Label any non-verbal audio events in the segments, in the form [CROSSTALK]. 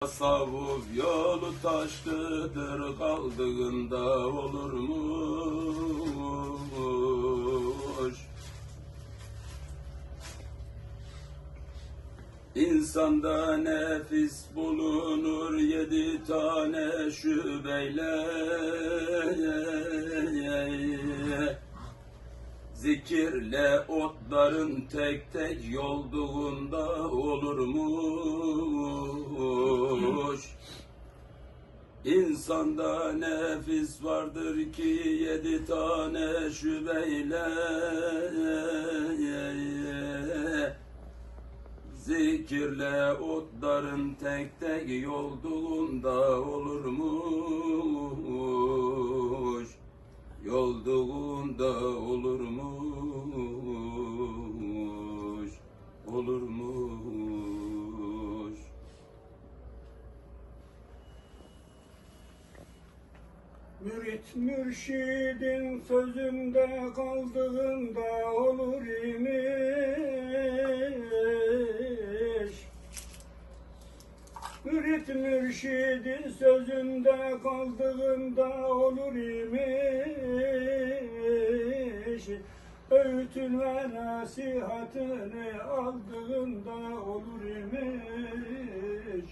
Tasavvuf yolu taşlıdır kaldığında olurmuş İnsanda nefis bulunur yedi tane şübeyle Zikirle otların tek tek yolduğunda olurmuş. İnsanda nefis vardır ki yedi tane şübeyle Zikirle otların tek tek yolduğunda olurmuş Yolduğunda olurmuş Olurmuş Mürit mürşidin sözünde kaldığında olur imiş. Mürit mürşidin sözünde kaldığında olur imiş. Öğütün ve nasihatini aldığında olur imiş.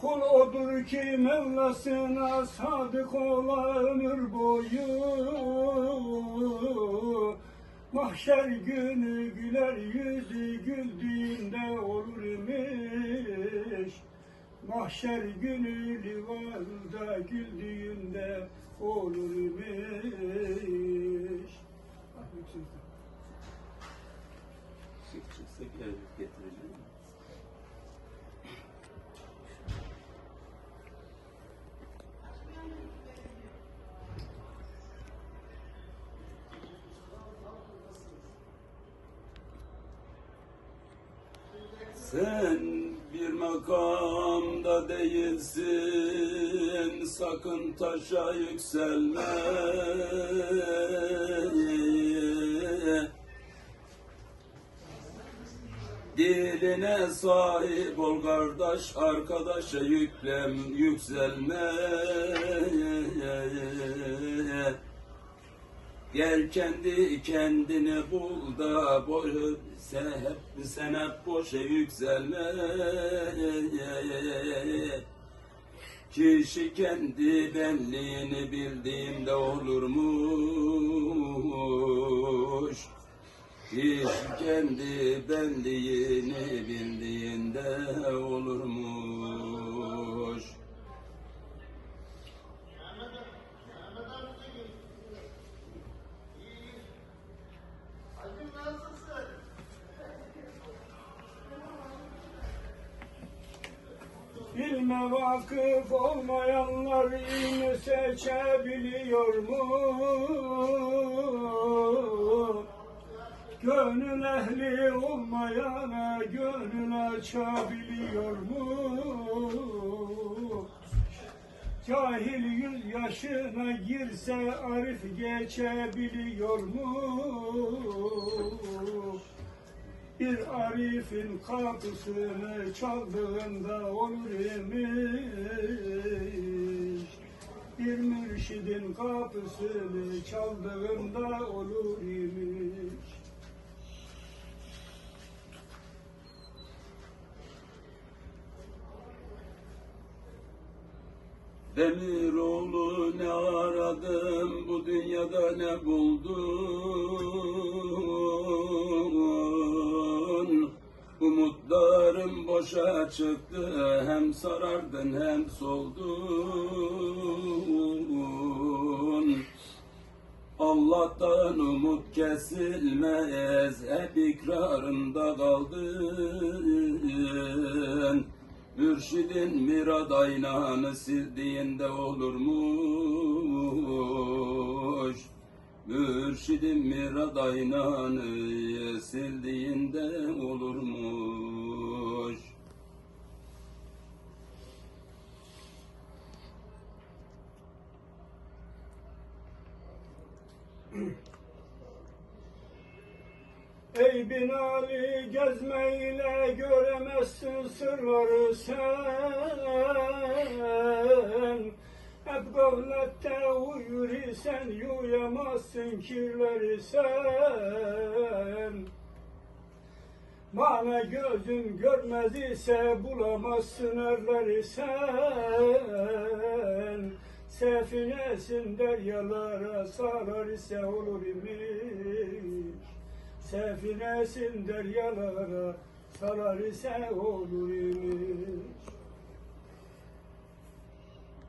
Kul odur ki Mevlasına sadık ola ömür boyu Mahşer günü güler yüzü güldüğünde olur imiş. Mahşer günü livalda güldüğünde olur imiş. Ah, bitirdim. Çık Sen bir makamda değilsin, sakın taşa yükselme. Diline sahip ol kardeş, arkadaşa yüklem, yükselme. Gel kendi kendini bul da boş, sen hep, sen hep boşa yükselme. Kişi kendi benliğini bildiğinde olurmuş. Kişi kendi benliğini bildiğinde olurmuş. İlme vakıf olmayanlar ilmi seçebiliyor mu? Gönül ehli olmayana gönül açabiliyor mu? Cahil yüz yaşına girse arif geçebiliyor mu? Bir arifin kapısını çaldığında olur imiş. Bir mürşidin kapısını çaldığında olur imiş. Demiroğlu ne aradım bu dünyada ne buldun boşa çıktı hem sarardın hem soldun. Allah'tan umut kesilmez hep ikrarında kaldın. Mürşidin mirad aynanı sildiğinde olurmuş. Mürşidin mirad aynanı sildiğinde olurmuş [CLEARS THROAT] Ey binali Gezmeyle göremezsin sırları sen. Hep gaflette uyur isen yuyamazsın kirleri sen. Bana gözün görmez ise bulamazsın erleri sen Sefinesin deryalara sarar ise olur imiş. Sefinesin deryalara sarar ise olur imiş